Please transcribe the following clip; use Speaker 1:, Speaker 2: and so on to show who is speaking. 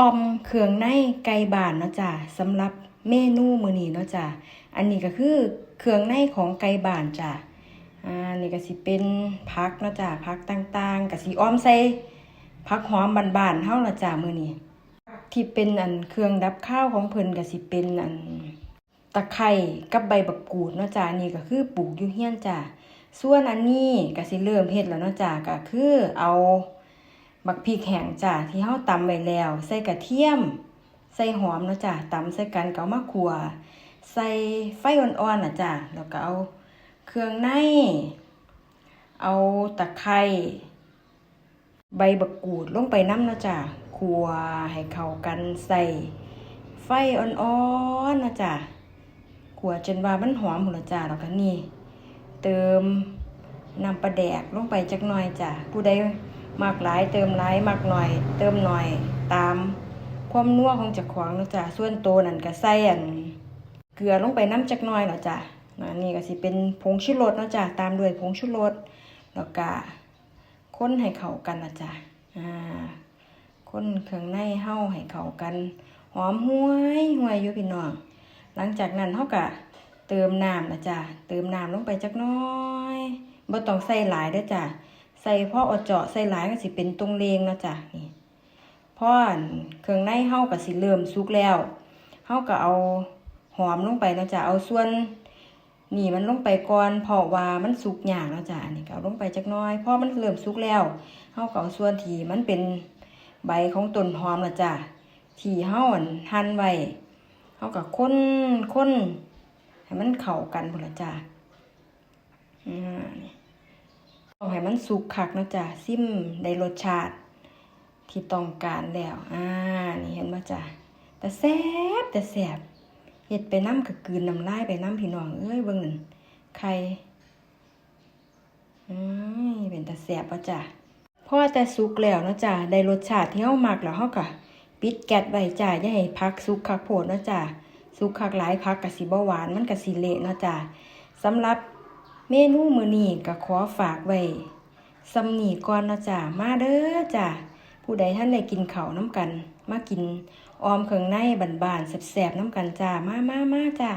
Speaker 1: ออมเครื่องในไก่บานเนาะจ้ะสำหรับเมนูมื้อนี้เนาะจ้ะอันนี้ก็คือเครื่องในของไก่บานจ้ะอ่านี่ก็สิเป็นผักเนาะจ้ะผักต่างๆก็สิอ้อมใส่ผักหอมบานๆเฮาล่ะจ้ะมื้อนี้ที่เป็นอันเครื่องดับข้าวของเพิ่นก็สิเป็นอันตะไคร้กับใบบักกูดเนาะจ้ะอันนี่ก็คือปลูกอยู่เฮียนจ้ะส่วนอันนี้ก็สิเริ่มเฮ็ดแล้วเนาะจ้ะก็คือเอา บักพริกแห้งจ้ะที่เฮาตำไว้แล้ว ใส่กระเทียม ใส่หอมเนาะจ้ะตำใส่กันเอามาคัว ใส่ไฟอ่อนๆน่ะจ้ะแล้วก็เอาเครื่องใน เอาตะไคร้ใบบักกูดลงไปน้ำเนาะจ้ะคัวให้เข้ากันใส่ไฟอ่อนๆนะจ้ะคัวจนว่ามันหอมพุ่นละจ้ะแล้วก็นี่ เติมน้ำปลาแดกลงไปจักหน่อยจ้ะผู้ใด มักหลายเติมหลายมักหน่อย เติมหน่อย ตามความนัวของจักของเนาะจ้ะส่วนโตวนั่นก็ใส่อันเกลือลงไปน้ำจักหน่อยเนาะจ้ะนะนี่ก็สิเป็นผงชูรสเนาะจ้ะตามด้วยผงชูรสแล้วก็คนให้เข้ากันนะจ้ะอ่าคนเครื่องในเฮาให้เข้ากัน หอมห้วยห้วยอยู่พี่น้อง หลังจากนั้นเฮาก็เติมน้ำนะจ้ะเติมน้ำลงไปจักน้อยบ่ต้องใส่หลายเด้อจ้ะ ใส่พ่อเอาเจาะใส่หลายก็สิเป็นตรงเลงเนาะจ้ะนี่พออันเครื่องในเฮาก็สิเริ่มสุกแล้วเฮาก็เอาหอมลงไปเนาะจ้ะเอาส่วนนี่มันลงไปก่อนเพราะว่ามันสุกยากเนาะจ้ะอันนี่ก็เอาลงไปจักน้อยพอมันเริ่มสุกแล้วเฮาก็เอาส่วนที่มันเป็นใบของต้นหอมนะจ้ะที่เฮากันหั่นไว้เขากับค้นค้นให้มันเข้ากันพุ่นละจ้าอ่านี่ ให้มันสุกคักนะจ้าซิมได้รสชาติ ที่ต้องการแล้วอ่านี่เห็นบ่จ้าแต่แซ่บแต่แซ่บเฮ็ดไปน้ำกับกืนน้ำลายไปน้ำพี่น้องเอ้ยเบิ่งหนั่นไข่อืมเป็นแต่แซ่บป่ะจ้าพอแต่สุกแล้วนะจ้าได้รสชาติที่เฮามักแล้วเฮาก็ปิดแก๊สไว้จ้าอย่าให้พักสุกคักโพดนะจ้าสุกคักหลายพักกะสิบ่หวานมันกะสิเละนะจ้าสำหรับ เมนูมื้อนี้ก็ขอฝากไว้สำนีก่อนนะจ้ามาเด้อจ้าผู้ใดท่านได้กินข้าวน้ำกัน มากินออมเครื่องในบานๆแสบๆน้ำกันจ้ามามามาจ้า